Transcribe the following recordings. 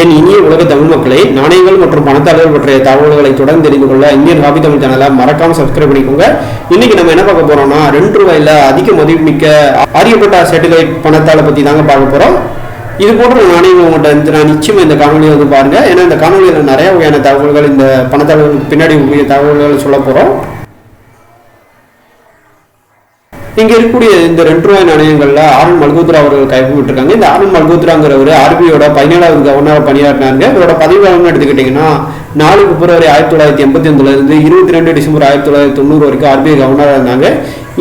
என் இனிய உலக தமிழ் மக்களை நாணயங்கள் மற்றும் பணத்தாளர்கள் பற்றிய தகவல்களை தொடர்ந்து தெரிந்து கொள்ள இந்தியன் ஹாபி தமிழ் சேனலை மறக்காம சப்ஸ்கிரைப் பண்ணிக்கோங்க. இன்னைக்கு நம்ம என்ன பார்க்க போறோம்னா ரெண்டு ரூபாயில அதிக மதிப்புமிக்க ஆரியப்பட்டா சேட்டிலைட் பணத்தாளை பத்தி தாங்க பார்க்க போறோம். இது போன்ற நாணயங்கள் உங்கள்கிட்ட இருந்து நான் நிச்சயமா இந்த காணொலியை வந்து பாருங்க. ஏன்னா இந்த காணொலியில் நிறைய வகையான தகவல்கள் இந்த பணத்தாளர்களுக்கு பின்னாடி உரிய தகவல்கள் சொல்ல போறோம். இங்கே இருக்கக்கூடிய இந்த ரெண்டு ரூபாய் நாணயங்களில் ஆரன் மல்கோத்ரா அவர்கள் கைப்பற்றிருக்காங்க இந்த ஆரன் மல்கோத்ராங்கிறவர் ஆர்பிஐயோட பதினேழாவது கவர்னராக பணியாற்றினாங்க இவரோட பதவி எடுத்துக்கிட்டிங்கன்னா எடுத்துக்கிட்டீங்கன்னா நாலு பிப்ரவரி ஆயிரத்தி தொள்ளாயிரத்தி எண்பத்தி ஒன்பதுல இருபத்தி ரெண்டு டிசம்பர் ஆயிரத்தி தொள்ளாயிரத்தி தொண்ணூறு வரைக்கும் ஆர்பிஐ கவர்னராக இருந்தாங்க.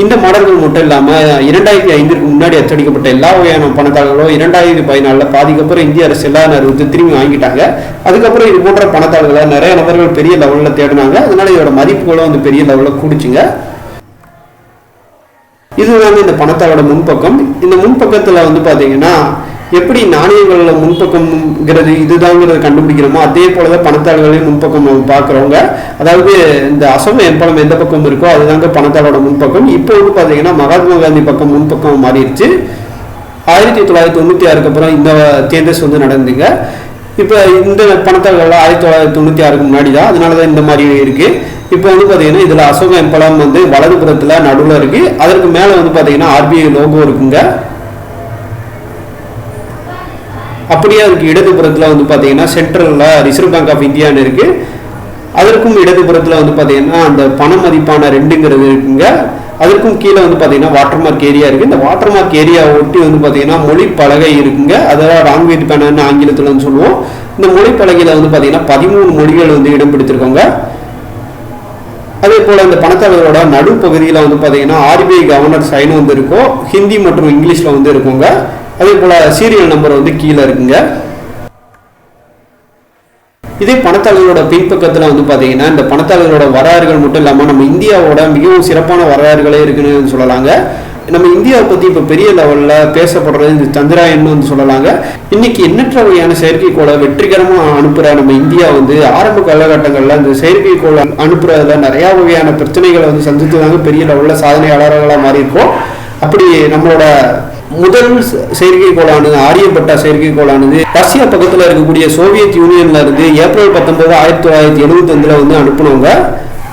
இந்த மாடல்கள் மட்டும் இல்லாமல் இரண்டாயிரத்தி ஐந்திற்கு முன்னாடி அச்சடிக்கப்பட்ட எல்லா வகையான பணத்தாள்களும் இரண்டாயிரத்தி பதினாலில் பாதிக்கப்புறம் இந்திய அரசு எல்லா நிறுவனத்தை திரும்பி வாங்கிட்டாங்க. அதுக்கப்புறம் இது போன்ற பணத்தாள்களை நிறைய நபர்கள் பெரிய லெவலில் தேடினாங்க. அதனால இதோட மதிப்புகளும் வந்து பெரிய லெவலில் கூடிச்சுங்க. இதுதாங்க இந்த பணத்தாவோட முன்பக்கம். இந்த முன்பக்கத்தில் வந்து பார்த்தீங்கன்னா எப்படி நாணயங்களோட முன்பக்கம்ங்கிறது இதுதாங்கிறத கண்டுபிடிக்கிறோமோ அதே போலதான் பணத்தாள்களையும் முன்பக்கம் நம்ம பார்க்குறவங்க அதாவது இந்த அசோக எம்பளம் எந்த பக்கம் இருக்கோ அதுதாங்க பணத்தாளோட முன்பக்கம். இப்போ வந்து பார்த்தீங்கன்னா மகாத்மா காந்தி பக்கம் முன்பக்கம் மாறிடுச்சு. ஆயிரத்தி தொள்ளாயிரத்தி தொண்ணூற்றி ஆறுக்கு அப்புறம் இந்த தேர்தல் வந்து நடந்துங்க இப்போ இந்த பணத்தாள்கள் ஆயிரத்தி தொள்ளாயிரத்தி தொண்ணூற்றி ஆறுக்கு முன்னாடி தான் அதனால தான் இந்த மாதிரி இருக்குது இப்போ வந்து பார்த்தீங்கன்னா இதில் அசோக எம்பலம் வந்து வலது புறத்தில் நடுவில் இருக்குது அதற்கு மேலே வந்து பார்த்தீங்கன்னா ஆர்பிஐ லோகோ இருக்குங்க. அப்படியே அதுக்கு இடதுபுறத்தில் வந்து பார்த்தீங்கன்னா சென்ட்ரலில் ரிசர்வ் பேங்க் ஆஃப் இந்தியான்னு இருக்குது அதற்கும் இடதுபுறத்தில் வந்து பார்த்தீங்கன்னா அந்த பண மதிப்பான ரெண்டுங்கிறது இருக்குங்க. அதற்கும் கீழே வந்து பார்த்தீங்கன்னா வாட்டர் மார்க் ஏரியா இருக்குது இந்த வாட்டர் மார்க் ஏரியா ஒட்டி வந்து பார்த்தீங்கன்னா மொழி பலகை இருக்குங்க அதாவது லாங்குவேஜ் பேனர்னு ஆங்கிலத்தில் வந்து சொல்லுவோம். இந்த மொழி பலகையில் வந்து பார்த்தீங்கன்னா பதிமூணு மொழிகள் வந்து இடம் அதே போல் இந்த பணத்தாளரோட நடுப்பகுதியில் வந்து பார்த்தீங்கன்னா ஆர்பிஐ கவர்னர் சைன் வந்து இருக்கும். ஹிந்தி மற்றும் இங்கிலீஷில் வந்து இருக்குங்க. அதே போல் சீரியல் நம்பர் வந்து கீழே இருக்குங்க. இதே பணத்தாளர்களோட பின்பக்கத்தில் வந்து பார்த்தீங்கன்னா இந்த பணத்தாளர்களோட வரலாறுகள் மட்டும் இல்லாமல் நம்ம இந்தியாவோட மிகவும் சிறப்பான வரலாறுகளே இருக்குன்னு சொல்லலாங்க. நம்ம இந்தியாவை பற்றி இப்போ பெரிய லெவலில் பேசப்படுறது இந்த சந்திராயன் வந்து சொல்லலாங்க. இன்னைக்கு எண்ணற்ற வகையான செயற்கைக்கோளை வெற்றிகரமாக அனுப்புகிற நம்ம இந்தியா வந்து ஆரம்ப காலகட்டங்களில் இந்த செயற்கைக்கோளை அனுப்புறதுல நிறையா வகையான பிரச்சனைகளை வந்து சந்தித்து தாங்க பெரிய லெவலில் சாதனையாளர்களாக மாறி இருக்கோம் அப்படி நம்மளோட முதல் செயற்கைக்கோளானது ஆரியப்பட்டா செயற்கைக்கோளானது ரஷ்யா பக்கத்தில் இருக்கக்கூடிய சோவியத் யூனியன்ல இருந்து ஏப்ரல் பத்தொன்பது ஆயிரத்தி தொள்ளாயிரத்தி எழுபத்தி அஞ்சுல வந்து அனுப்புனவங்க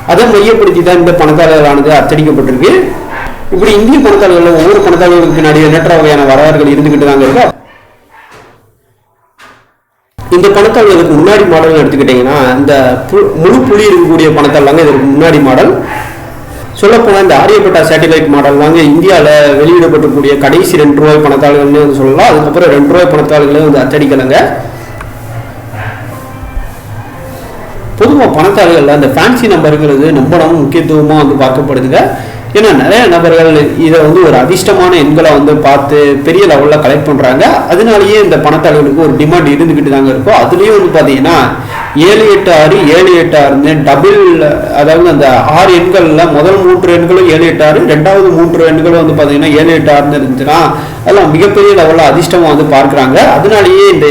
அதை மையப்படுத்தி தான் இந்த பணத்தாளர்களானது அச்சடிக்கப்பட்டிருக்கு. இப்படி இந்திய பணத்தாளர்கள் ஒவ்வொரு பணத்தாளர்களுக்கு பின்னாடி எண்ணற்ற வகையான வரலாறுகள் இருந்துகிட்டு தாங்க இருக்கு. இந்த பணத்தாளர்களுக்கு முன்னாடி மாடல் எடுத்துக்கிட்டீங்கன்னா இந்த பு- முழு புள்ளி இருக்கக்கூடிய பணத்தாள் இதற்கு முன்னாடி மாடல். சொல்லப்போனால் இந்த ஆரியப்பட்டா சேட்டலைட் மாடல் தாங்க இந்தியாவில் வெளியிடப்பட்டக்கூடிய கடைசி ரெண்டு ரூபாய் பணத்தாள்கள்னு வந்து சொல்லலாம். அதுக்கப்புறம் ரெண்டு ரூபாய் பணத்தாள்களே வந்து அச்சடிக்கலைங்க. பொதுவாக பணத்தாளர்களில் அந்த ஃபேன்சி நம்பருங்கிறது நம்பணும் முக்கியத்துவமாக வந்து பார்க்கப்படுதுங்க. ஏன்னா நிறைய நபர்கள் இதை வந்து ஒரு அதிர்ஷ்டமான எண்களை வந்து பார்த்து பெரிய லெவலில் கலெக்ட் பண்ணுறாங்க அதனாலேயே இந்த பணத்தாளர்களுக்கு ஒரு டிமாண்ட் இருந்துக்கிட்டு தாங்க இருக்கும். அதுலேயும் வந்து பார்த்தீங்கன்னா ஏழு எட்டு ஆறு ஏழு எட்டு ஆறுன்னு டபுள் அதாவது அந்த ஆறு எண்களில் முதல் மூன்று எண்களும் ஏழு எட்டு ஆறு ரெண்டாவது மூன்று எண்களும் வந்து பார்த்தீங்கன்னா ஏழு எட்டு ஆறுன்னு இருந்துச்சுன்னா அதெல்லாம் மிகப்பெரிய லெவலில் அதிர்ஷ்டமாக வந்து பார்க்குறாங்க. அதனாலேயே இந்த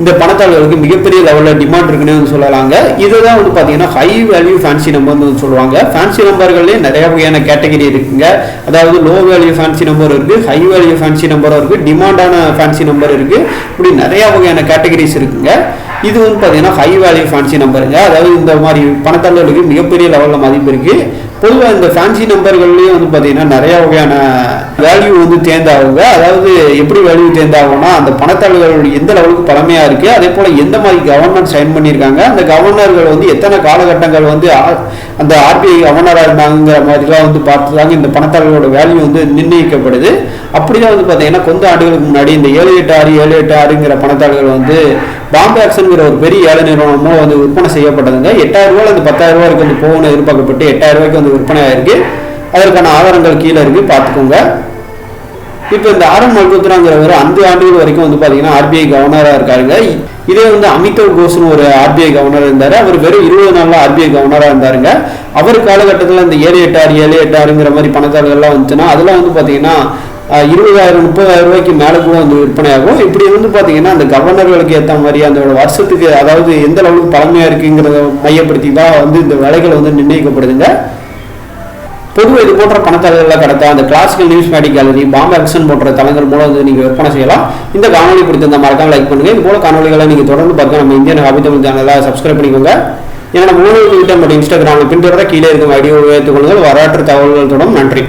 இந்த பணத்தாளர்களுக்கு மிகப்பெரிய லெவலில் டிமாண்ட் இருக்குன்னு வந்து சொல்லலாங்க. இதுதான் வந்து பார்த்தீங்கன்னா ஹை வேல்யூ ஃபேன்சி நம்பர்னு வந்து சொல்லுவாங்க. ஃபேன்சி நம்பர்கள்லேயே நிறைய வகையான கேட்டகரி இருக்குங்க. அதாவது லோ வேல்யூ ஃபேன்சி நம்பர் இருக்குது ஹை வேல்யூ ஃபேன்சி நம்பரும் இருக்குது டிமாண்டான ஃபேன்சி நம்பர் இருக்குது இப்படி நிறைய வகையான கேட்டகரிஸ் இருக்குங்க. இது வந்து பார்த்தீங்கன்னா ஹை வேல்யூ ஃபேன்சி நம்பருங்க அதாவது இந்த மாதிரி பணத்தாளர்களுக்கு மிகப்பெரிய லெவலில் மதிப்பு இருக்குது பொதுவாக இந்த ஃபேன்சி நம்பர்கள்லேயும் வந்து பார்த்தீங்கன்னா நிறைய வகையான வேல்யூ வந்து தேர்ந்தாகுங்க. அதாவது எப்படி வேல்யூ தேர்ந்தாகும்னா அந்த பணத்தாளர்கள் எந்த லெவலுக்கு பழமையாக இருக்குது அதே போல் எந்த மாதிரி கவர்மெண்ட் சைன் பண்ணியிருக்காங்க அந்த கவர்னர்கள் வந்து எத்தனை காலகட்டங்கள் வந்து அந்த ஆர்பிஐ கவர்னராக இருந்தாங்கிற மாதிரிலாம் வந்து பார்த்து தாங்க இந்த பணத்தாளர்களோட வேல்யூ வந்து நிர்ணயிக்கப்படுது. அப்படிதான் வந்து பார்த்தீங்கன்னா கொஞ்ச ஆண்டுகளுக்கு முன்னாடி இந்த ஏழு எட்டு ஆறு ஏழு எட்டு ஆறுங்கிற பணத்தாளர்கள் வந்து பாம்பே ஆக்ஷன்ங்கிற ஒரு பெரிய ஏழை நிறுவனமும் வந்து விற்பனை செய்யப்பட்டதுங்க. எட்டாயிரம் ரூபாய் அந்த பத்தாயிரம் ரூபாய்க்கு வந்து போகணும் எதிர்பார்க்கப்பட்டு எட்டாயிரம் ரூபாய்க்கு வந்து விற்பனை ஆயிருக்கு. அதற்கான ஆதாரங்கள் கீழே இருக்கு. பார்த்துக்கோங்க. இப்போ இந்த ஆர் எம் மல்கோத்ராங்கிறவர் அந்த ஆண்டுகள் வரைக்கும் வந்து பார்த்தீங்கன்னா ஆர்பிஐ கவர்னராக இருக்காருங்க. இதே வந்து அமிதவ் கோஸ்னு ஒரு ஆர்பிஐ கவர்னர் இருந்தார். அவர் வெறும் இருபது நாளில் ஆர்பிஐ கவர்னராக இருந்தாருங்க. அவர் காலகட்டத்தில் இந்த ஏழு எட்டாறு ஏழு எட்டாறுங்கிற மாதிரி பணக்காரர்கள்லாம் வந்துச்சுன்னா அதெல்லாம் வந்து பார்த்தீங்கன்னா இருபதாயிரம் முப்பதாயிரம் ரூபாய்க்கு மேலே கூட வந்து விற்பனையாகும் இப்படி வந்து பார்த்தீங்கன்னா அந்த கவர்னர்களுக்கு ஏற்ற மாதிரி அந்த வருஷத்துக்கு அதாவது எந்த அளவுக்கு பழமையாக இருக்குங்கிறத மையப்படுத்தி தான் வந்து இந்த விலைகள் வந்து நிர்ணயிக்கப்படுதுங்க. பொதுவாக இது போன்ற பணத்தாளர்களில் கடத்த அந்த classical news மேடிக் gallery Bombay auction போன்ற தளங்கள் மூலம் வந்து நீங்கள் விற்பனை செய்யலாம். இந்த காணொலி பிடித்திருந்த மறக்காம லைக் பண்ணுங்க. இது போல காணொலிகளை நீங்கள் தொடர்ந்து பார்க்க நம்ம இந்தியன் ஹாபி தமிழ் சேனலை சப்ஸ்கிரைப் பண்ணிக்கோங்க. ஏன்னா மூணு ட்விட்டர் மற்றும் இன்ஸ்டாகிராமில் பின்தொடர கீழே இருக்கும் ஐடியோ உயர்த்துக் கொள்ளுங்கள். வரலாற்று தகவல்கள் தொடரும் நன்றி.